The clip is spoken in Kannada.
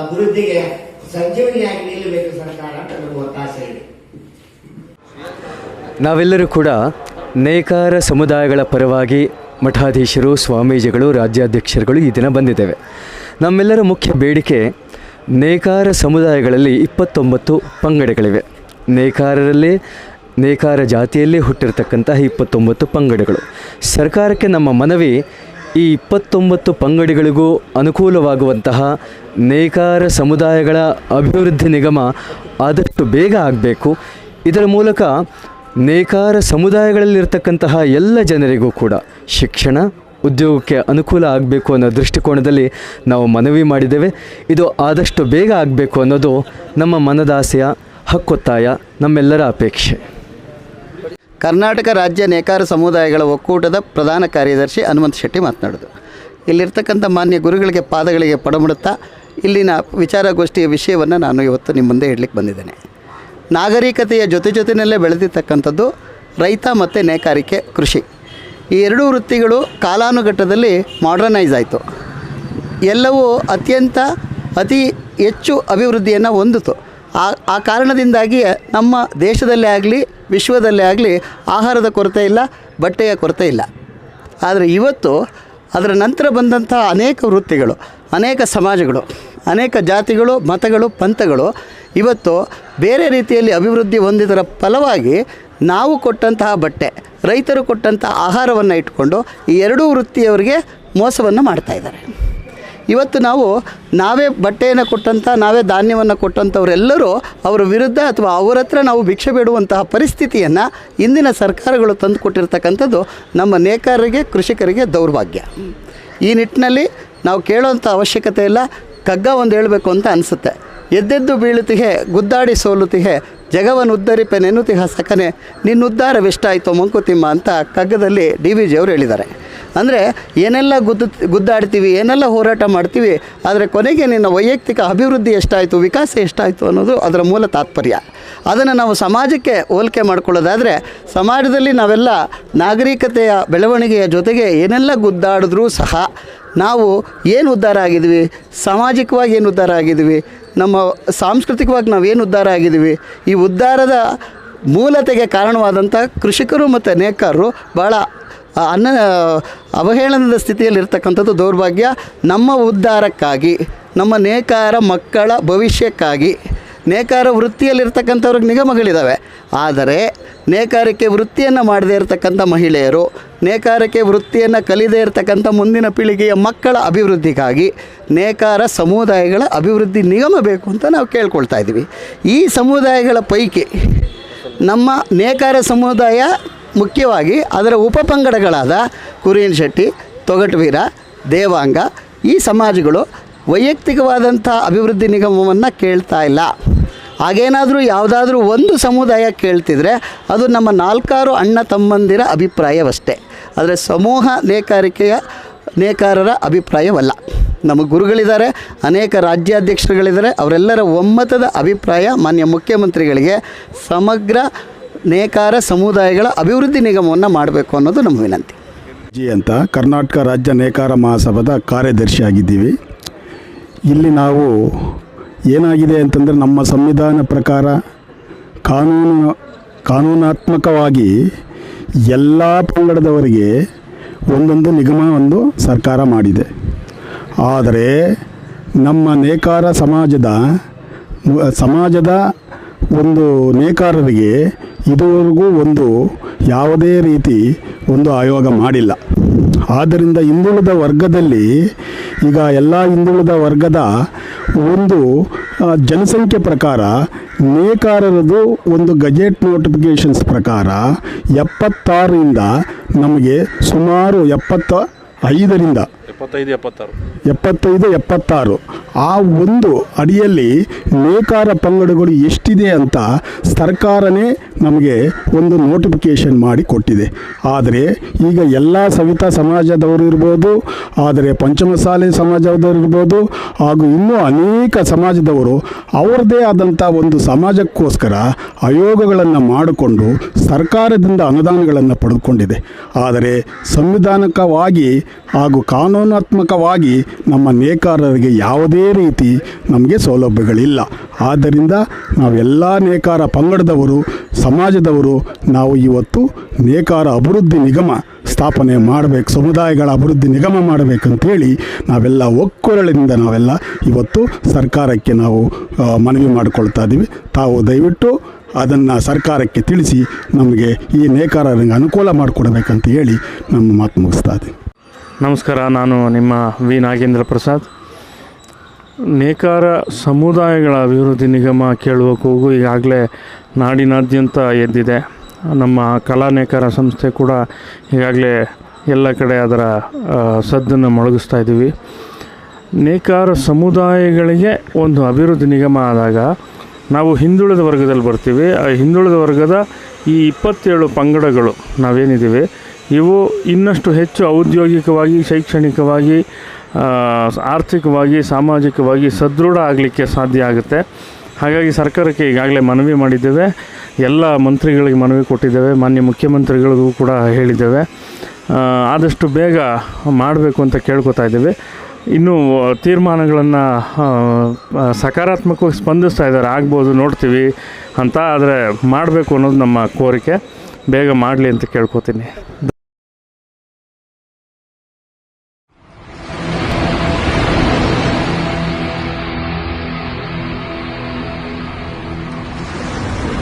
ಅಭಿವೃದ್ಧಿಗೆ ಸಂಜೀವನಿಯಾಗಿ ನಿಲ್ಲಬೇಕು ಸರ್ಕಾರ ಅಂತ ನಮ್ಮ ಒತ್ತಾಸೆ ಇದೆ. ನಾವೆಲ್ಲರೂ ಕೂಡ ನೇಕಾರ ಸಮುದಾಯಗಳ ಪರವಾಗಿ ಮಠಾಧೀಶರು, ಸ್ವಾಮೀಜಿಗಳು, ರಾಜ್ಯಾಧ್ಯಕ್ಷರುಗಳು ಈ ದಿನ ಬಂದಿದ್ದೇವೆ. ನಮ್ಮೆಲ್ಲರ ಮುಖ್ಯ ಬೇಡಿಕೆ ನೇಕಾರ ಸಮುದಾಯಗಳಲ್ಲಿ ಇಪ್ಪತ್ತೊಂಬತ್ತು ಪಂಗಡಗಳಿವೆ. ನೇಕಾರರಲ್ಲಿ, ನೇಕಾರ ಜಾತಿಯಲ್ಲೇ ಹುಟ್ಟಿರ್ತಕ್ಕಂತಹ ಇಪ್ಪತ್ತೊಂಬತ್ತು ಪಂಗಡಗಳು. ಸರ್ಕಾರಕ್ಕೆ ನಮ್ಮ ಮನವಿ ಈ ಇಪ್ಪತ್ತೊಂಬತ್ತು ಪಂಗಡಿಗಳಿಗೂ ಅನುಕೂಲವಾಗುವಂತಹ ನೇಕಾರ ಸಮುದಾಯಗಳ ಅಭಿವೃದ್ಧಿ ನಿಗಮ ಆದಷ್ಟು ಬೇಗ ಆಗಬೇಕು. ಇದರ ಮೂಲಕ ನೇಕಾರ ಸಮುದಾಯಗಳಲ್ಲಿರ್ತಕ್ಕಂತಹ ಎಲ್ಲ ಜನರಿಗೂ ಕೂಡ ಶಿಕ್ಷಣ, ಉದ್ಯೋಗಕ್ಕೆ ಅನುಕೂಲ ಆಗಬೇಕು ಅನ್ನೋ ದೃಷ್ಟಿಕೋನದಲ್ಲಿ ನಾವು ಮನವಿ ಮಾಡಿದ್ದೇವೆ. ಇದು ಆದಷ್ಟು ಬೇಗ ಆಗಬೇಕು ಅನ್ನೋದು ನಮ್ಮ ಮನದಾಸೆಯ ಹಕ್ಕೊತ್ತಾಯ, ನಮ್ಮೆಲ್ಲರ ಅಪೇಕ್ಷೆ. ಕರ್ನಾಟಕ ರಾಜ್ಯ ನೇಕಾರ ಸಮುದಾಯಗಳ ಒಕ್ಕೂಟದ ಪ್ರಧಾನ ಕಾರ್ಯದರ್ಶಿ ಹನುಮಂತ ಶೆಟ್ಟಿ ಮಾತನಾಡೋದು. ಇಲ್ಲಿರ್ತಕ್ಕಂಥ ಮಾನ್ಯ ಗುರುಗಳಿಗೆ ಪಾದಗಳಿಗೆ ಪಡಮಡುತ್ತಾ ಇಲ್ಲಿನ ವಿಚಾರಗೋಷ್ಠಿಯ ವಿಷಯವನ್ನು ನಾನು ಇವತ್ತು ನಿಮ್ಮ ಮುಂದೆ ಇಡಲಿಕ್ಕೆ ಬಂದಿದ್ದೇನೆ. ನಾಗರಿಕತೆಯ ಜೊತೆ ಜೊತೆಯಲ್ಲೇ ಬೆಳೆದಿರ್ತಕ್ಕಂಥದ್ದು ರೈತ ಮತ್ತು ನೇಕಾರಿಕೆ ಕೃಷಿ. ಈ ಎರಡೂ ವೃತ್ತಿಗಳು ಕಾಲಾನುಘಟ್ಟದಲ್ಲಿ ಮಾಡರ್ನೈಸ್ ಆಯಿತು. ಎಲ್ಲವೂ ಅತ್ಯಂತ ಅತಿ ಹೆಚ್ಚು ಅಭಿವೃದ್ಧಿಯನ್ನು ಹೊಂದಿತು ಆ ಆ ಕಾರಣದಿಂದಾಗಿ ನಮ್ಮ ದೇಶದಲ್ಲೇ ಆಗಲಿ, ವಿಶ್ವದಲ್ಲೇ ಆಗಲಿ ಆಹಾರದ ಕೊರತೆ ಇಲ್ಲ, ಬಟ್ಟೆಯ ಕೊರತೆ ಇಲ್ಲ. ಆದರೆ ಇವತ್ತು ಅದರ ನಂತರ ಬಂದಂಥ ಅನೇಕ ವೃತ್ತಿಗಳು, ಅನೇಕ ಸಮಾಜಗಳು, ಅನೇಕ ಜಾತಿಗಳು, ಮತಗಳು, ಪಂಥಗಳು ಇವತ್ತು ಬೇರೆ ರೀತಿಯಲ್ಲಿ ಅಭಿವೃದ್ಧಿ ಹೊಂದಿದರ ಫಲವಾಗಿ ನಾವು ಕೊಟ್ಟಂತಹ ಬಟ್ಟೆ, ರೈತರು ಕೊಟ್ಟಂತಹ ಆಹಾರವನ್ನು ಇಟ್ಕೊಂಡು ಈ ಎರಡೂ ವೃತ್ತಿಯವರಿಗೆ ಮೋಸವನ್ನು ಮಾಡ್ತಾ ಇದ್ದಾರೆ. ಇವತ್ತು ನಾವು ನಾವೇ ಬಟ್ಟೆಯನ್ನು ಕೊಟ್ಟಂಥ ನಾವೇ ಧಾನ್ಯವನ್ನು ಕೊಟ್ಟಂಥವರೆಲ್ಲರೂ ಅವರ ವಿರುದ್ಧ ಅಥವಾ ಅವರ ಹತ್ರ ನಾವು ಭಿಕ್ಷೆ ಬೇಡುವಂತಹ ಪರಿಸ್ಥಿತಿಯನ್ನು ಇಂದಿನ ಸರ್ಕಾರಗಳು ತಂದು ಕೊಟ್ಟಿರ್ತಕ್ಕಂಥದ್ದು ನಮ್ಮ ನೇಕಾರರಿಗೆ, ಕೃಷಿಕರಿಗೆ ದೌರ್ಭಾಗ್ಯ. ಈ ನಿಟ್ಟಿನಲ್ಲಿ ನಾವು ಕೇಳೋವಂಥ ಅವಶ್ಯಕತೆ ಇಲ್ಲ, ಕಗ್ಗ ಒಂದು ಹೇಳಬೇಕು ಅಂತ ಅನಿಸುತ್ತೆ. ಎದ್ದೆದ್ದು ಬೀಳುತ್ತಿಗೆ ಗುದ್ದಾಡಿ ಸೋಲುತ್ತಿಗೆ ಜಗವನ್ನು ಉದ್ಧರಿಪೆ ನೆನ್ನುತಿಹ ಸಕನೆ ನಿನ್ನುದ್ಧಾರವೆಷ್ಟಾಯಿತು ಮಂಕುತಿಮ್ಮ ಅಂತ ಕಗ್ಗದಲ್ಲಿ ಡಿ ವಿ ಜಿಯವರು ಹೇಳಿದ್ದಾರೆ. ಅಂದರೆ ಏನೆಲ್ಲ ಗುದ್ದು ಗುದ್ದಾಡ್ತೀವಿ, ಏನೆಲ್ಲ ಹೋರಾಟ ಮಾಡ್ತೀವಿ, ಆದರೆ ಕೊನೆಗೆ ನಿನ್ನ ವೈಯಕ್ತಿಕ ಅಭಿವೃದ್ಧಿ ಎಷ್ಟಾಯಿತು, ವಿಕಾಸ ಎಷ್ಟಾಯಿತು ಅನ್ನೋದು ಅದರ ಮೂಲ ತಾತ್ಪರ್ಯ. ಅದನ್ನು ನಾವು ಸಮಾಜಕ್ಕೆ ಹೋಲಿಕೆ ಮಾಡ್ಕೊಳ್ಳೋದಾದರೆ, ಸಮಾಜದಲ್ಲಿ ನಾವೆಲ್ಲ ನಾಗರಿಕತೆಯ ಬೆಳವಣಿಗೆಯ ಜೊತೆಗೆ ಏನೆಲ್ಲ ಗುದ್ದಾಡಿದ್ರೂ ಸಹ ನಾವು ಏನು ಉದ್ಧಾರ ಆಗಿದ್ವಿ, ಸಾಮಾಜಿಕವಾಗಿ ಏನು ಉದ್ಧಾರ ಆಗಿದ್ವಿ, ನಮ್ಮ ಸಾಂಸ್ಕೃತಿಕವಾಗಿ ನಾವು ಏನು ಉದ್ಧಾರ ಆಗಿದ್ದೀವಿ ಈ ಉದ್ಧಾರದ ಮೂಲತೆಗೆ ಕಾರಣವಾದಂಥ ಕೃಷಿಕರು ಮತ್ತು ನೇಕಾರರು ಭಾಳ ಅನ್ನ, ಅವಹೇಳನದ ಸ್ಥಿತಿಯಲ್ಲಿರ್ತಕ್ಕಂಥದ್ದು ದೌರ್ಭಾಗ್ಯ ನಮ್ಮ ಉದ್ಧಾರಕ್ಕಾಗಿ, ನಮ್ಮ ನೇಕಾರ ಮಕ್ಕಳ ಭವಿಷ್ಯಕ್ಕಾಗಿ, ನೇಕಾರ ವೃತ್ತಿಯಲ್ಲಿರ್ತಕ್ಕಂಥವ್ರಿಗೆ ನಿಗಮಗಳಿದ್ದಾವೆ ಆದರೆ, ನೇಕಾರಕ್ಕೆ ವೃತ್ತಿಯನ್ನು ಮಾಡದೇ ಇರತಕ್ಕಂಥ ಮಹಿಳೆಯರು, ನೇಕಾರಕ್ಕೆ ವೃತ್ತಿಯನ್ನು ಕಲಿದೇ ಇರತಕ್ಕಂಥ ಮುಂದಿನ ಪೀಳಿಗೆಯ ಮಕ್ಕಳ ಅಭಿವೃದ್ಧಿಗಾಗಿ ನೇಕಾರ ಸಮುದಾಯಗಳ ಅಭಿವೃದ್ಧಿ ನಿಗಮ ಬೇಕು ಅಂತ ನಾವು ಕೇಳ್ಕೊಳ್ತಾ ಇದ್ದೀವಿ. ಈ ಸಮುದಾಯಗಳ ಪೈಕಿ ನಮ್ಮ ನೇಕಾರ ಸಮುದಾಯ ಮುಖ್ಯವಾಗಿ ಅದರ ಉಪಪಂಗಡಗಳಾದ ಕುರಿಯನ್ ಶೆಟ್ಟಿ ತೊಗಟವೀರ ದೇವಾಂಗ ಈ ಸಮಾಜಗಳು ವೈಯಕ್ತಿಕವಾದಂಥ ಅಭಿವೃದ್ಧಿ ನಿಗಮವನ್ನು ಕೇಳ್ತಾ ಇಲ್ಲ. ಹಾಗೇನಾದರೂ ಯಾವುದಾದ್ರೂ ಒಂದು ಸಮುದಾಯ ಕೇಳ್ತಿದ್ರೆ ಅದು ನಮ್ಮ ನಾಲ್ಕಾರು ಅಣ್ಣ ತಮ್ಮಂದಿರ ಅಭಿಪ್ರಾಯವಷ್ಟೇ. ಆದರೆ ಸಮೂಹ ನೇಕಾರಿಕೆಯ ನೇಕಾರರ ಅಭಿಪ್ರಾಯವಲ್ಲ. ನಮ್ಮ ಗುರುಗಳಿದ್ದಾರೆ, ಅನೇಕ ರಾಜ್ಯಾಧ್ಯಕ್ಷರುಗಳಿದ್ದಾರೆ, ಅವರೆಲ್ಲರ ಒಮ್ಮತದ ಅಭಿಪ್ರಾಯ ಮಾನ್ಯ ಮುಖ್ಯಮಂತ್ರಿಗಳಿಗೆ ಸಮಗ್ರ ನೇಕಾರ ಸಮುದಾಯಗಳ ಅಭಿವೃದ್ಧಿ ನಿಗಮವನ್ನು ಮಾಡಬೇಕು ಅನ್ನೋದು ನಮ್ಮ ವಿನಂತಿ. ಜಿ ಅಂತ ಕರ್ನಾಟಕ ರಾಜ್ಯ ನೇಕಾರ ಮಹಾಸಭಾದ ಕಾರ್ಯದರ್ಶಿಯಾಗಿದ್ದೀವಿ. ಇಲ್ಲಿ ನಾವು ಏನಾಗಿದೆ ಅಂತಂದರೆ ನಮ್ಮ ಸಂವಿಧಾನ ಪ್ರಕಾರ ಕಾನೂನು ಕಾನೂನಾತ್ಮಕವಾಗಿ ಎಲ್ಲ ಪಂಗಡದವರಿಗೆ ಒಂದೊಂದು ನಿಗಮ ಒಂದು ಸರ್ಕಾರ ಮಾಡಿದೆ. ಆದರೆ ನಮ್ಮ ನೇಕಾರ ಸಮಾಜದ ಸಮಾಜದ ಒಂದು ನೇಕಾರರಿಗೆ ಇದುವರೆಗೂ ಒಂದು ಯಾವುದೇ ರೀತಿ ಒಂದು ಆಯೋಗ ಮಾಡಿಲ್ಲ. ಆದ್ದರಿಂದ ಹಿಂದುಳಿದ ವರ್ಗದಲ್ಲಿ ಈಗ ಎಲ್ಲ ಹಿಂದುಳಿದ ವರ್ಗದ ಒಂದು ಜನಸಂಖ್ಯೆ ಪ್ರಕಾರ ನೇಕಾರರದು ಒಂದು ಗಜೆಟ್ ನೋಟಿಫಿಕೇಷನ್ಸ್ ಪ್ರಕಾರ ಎಪ್ಪತ್ತಾರರಿಂದ ನಮಗೆ ಸುಮಾರು ಎಪ್ಪತ್ತ ಐದರಿಂದ ಎಪ್ಪತ್ತೈದು, ಎಪ್ಪತ್ತಾರು. ಎಪ್ಪತ್ತೈದು, ಎಪ್ಪತ್ತಾರು. ಆ ಒಂದು ಅಡಿಯಲ್ಲಿ ನೇಕಾರ ಪಂಗಡಗಳು ಎಷ್ಟಿದೆ ಅಂತ ಸರ್ಕಾರನೇ ನಮಗೆ ಒಂದು ನೋಟಿಫಿಕೇಷನ್ ಮಾಡಿ ಕೊಟ್ಟಿದೆ. ಆದರೆ ಈಗ ಎಲ್ಲ ಸವಿತಾ ಸಮಾಜದವರು ಇರ್ಬೋದು, ಆದರೆ ಪಂಚಮಸಾಲೆ ಸಮಾಜದವರು ಇರ್ಬೋದು, ಹಾಗೂ ಇನ್ನೂ ಅನೇಕ ಸಮಾಜದವರು ಅವರದೇ ಆದಂಥ ಒಂದು ಸಮಾಜಕ್ಕೋಸ್ಕರ ಆಯೋಗಗಳನ್ನು ಮಾಡಿಕೊಂಡು ಸರ್ಕಾರದಿಂದ ಅನುದಾನಗಳನ್ನು ಪಡೆದುಕೊಂಡಿದೆ. ಆದರೆ ಸಂವಿಧಾನಕವಾಗಿ ಹಾಗೂ ಕಾನೂನು ಕಾನೂನಾತ್ಮಕವಾಗಿ ನಮ್ಮ ನೇಕಾರರಿಗೆ ಯಾವುದೇ ರೀತಿ ನಮಗೆ ಸೌಲಭ್ಯಗಳಿಲ್ಲ. ಆದ್ದರಿಂದ ನಾವೆಲ್ಲ ನೇಕಾರ ಪಂಗಡದವರು, ಸಮಾಜದವರು, ನಾವು ಇವತ್ತು ನೇಕಾರ ಅಭಿವೃದ್ಧಿ ನಿಗಮ ಸ್ಥಾಪನೆ ಮಾಡಬೇಕು, ಸಮುದಾಯಗಳ ಅಭಿವೃದ್ಧಿ ನಿಗಮ ಮಾಡಬೇಕಂತೇಳಿ ನಾವೆಲ್ಲ ಒಕ್ಕೊರಳಿಂದ ನಾವೆಲ್ಲ ಇವತ್ತು ಸರ್ಕಾರಕ್ಕೆ ನಾವು ಮನವಿ ಮಾಡಿಕೊಳ್ತಾ ಇದ್ದೀವಿ ತಾವು ದಯವಿಟ್ಟು ಅದನ್ನು ಸರ್ಕಾರಕ್ಕೆ ತಿಳಿಸಿ ನಮಗೆ ಈ ನೇಕಾರರಿಗೆ ಅನುಕೂಲ ಮಾಡಿಕೊಡ್ಬೇಕಂತ ಹೇಳಿ ನಮ್ಮ ಮಾತು ಮುಗಿಸ್ತಾ ಇದ್ದೀವಿ ನಮಸ್ಕಾರ, ನಾನು ನಿಮ್ಮ ವಿ. ನಾಗೇಂದ್ರ ಪ್ರಸಾದ್. ನೇಕಾರ ಸಮುದಾಯಗಳ ಅಭಿವೃದ್ಧಿ ನಿಗಮ ಕೇಳುವ ಕೂಗು ಈಗಾಗಲೇ ನಾಡಿನಾದ್ಯಂತ ಎದ್ದಿದೆ. ನಮ್ಮ ಕಲಾ ನೇಕಾರ ಸಂಸ್ಥೆ ಕೂಡ ಈಗಾಗಲೇ ಎಲ್ಲ ಕಡೆ ಅದರ ಸದ್ದನ್ನು ಮೊಳಗಿಸ್ತಾ ಇದ್ದೀವಿ. ನೇಕಾರ ಸಮುದಾಯಗಳಿಗೆ ಒಂದು ಅಭಿವೃದ್ಧಿ ನಿಗಮ ಆದಾಗ ನಾವು ಹಿಂದುಳಿದ ವರ್ಗದಲ್ಲಿ ಬರ್ತೀವಿ. ಆ ಹಿಂದುಳಿದ ವರ್ಗದ ಈ ಇಪ್ಪತ್ತೇಳು ಪಂಗಡಗಳು ನಾವೇನಿದ್ದೀವಿ. ಇವು ಇನ್ನಷ್ಟು ಹೆಚ್ಚು ಔದ್ಯೋಗಿಕವಾಗಿ, ಶೈಕ್ಷಣಿಕವಾಗಿ ಆರ್ಥಿಕವಾಗಿ, ಸಾಮಾಜಿಕವಾಗಿ ಸದೃಢ ಆಗಲಿಕ್ಕೆ ಸಾಧ್ಯ ಆಗುತ್ತೆ. ಹಾಗಾಗಿ ಸರ್ಕಾರಕ್ಕೆ ಈಗಾಗಲೇ ಮನವಿ ಮಾಡಿದ್ದೇವೆ. ಎಲ್ಲ ಮಂತ್ರಿಗಳಿಗೆ ಮನವಿ ಕೊಟ್ಟಿದ್ದೇವೆ. ಮಾನ್ಯ ಮುಖ್ಯಮಂತ್ರಿಗಳಿಗೂ ಕೂಡ ಹೇಳಿದ್ದೇವೆ. ಆದಷ್ಟು ಬೇಗ ಮಾಡಬೇಕು ಅಂತ ಕೇಳ್ಕೊತಾ ಇದ್ದೇವೆ. ಇನ್ನೂ ತೀರ್ಮಾನಗಳನ್ನು ಸಕಾರಾತ್ಮಕವಾಗಿ ಸ್ಪಂದಿಸ್ತಾ ಇದ್ದಾರೆ. ಆಗ್ಬೋದು, ನೋಡ್ತೀವಿ ಅಂತ, ಆದರೆ ಮಾಡಬೇಕು ಅನ್ನೋದು ನಮ್ಮ ಕೋರಿಕೆ. ಬೇಗ ಮಾಡಲಿ ಅಂತ ಕೇಳ್ಕೊತೀನಿ.